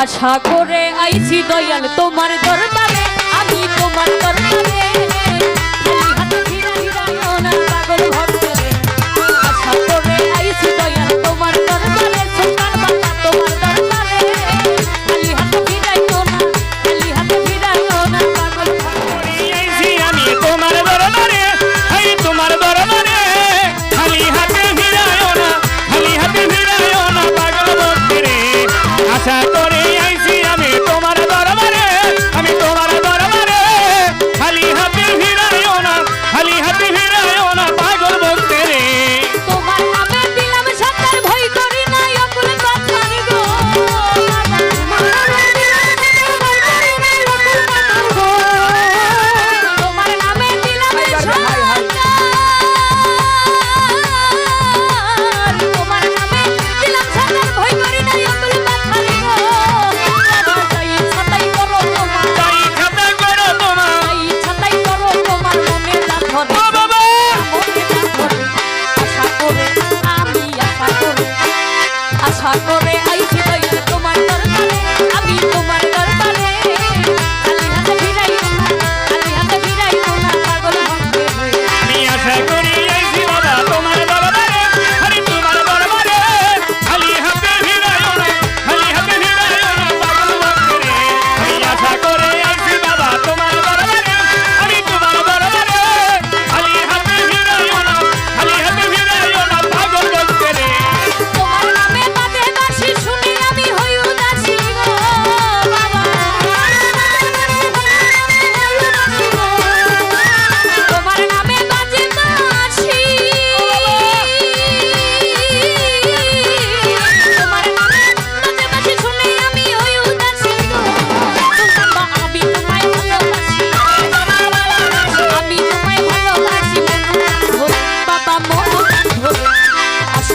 আশা করে আইছি দয়াল তোমার দরবারে। আমি তোমার করে আইছি তোমার দরকারে আমি তোমার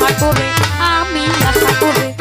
আশা করে আমি আশা করে।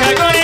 Chacones.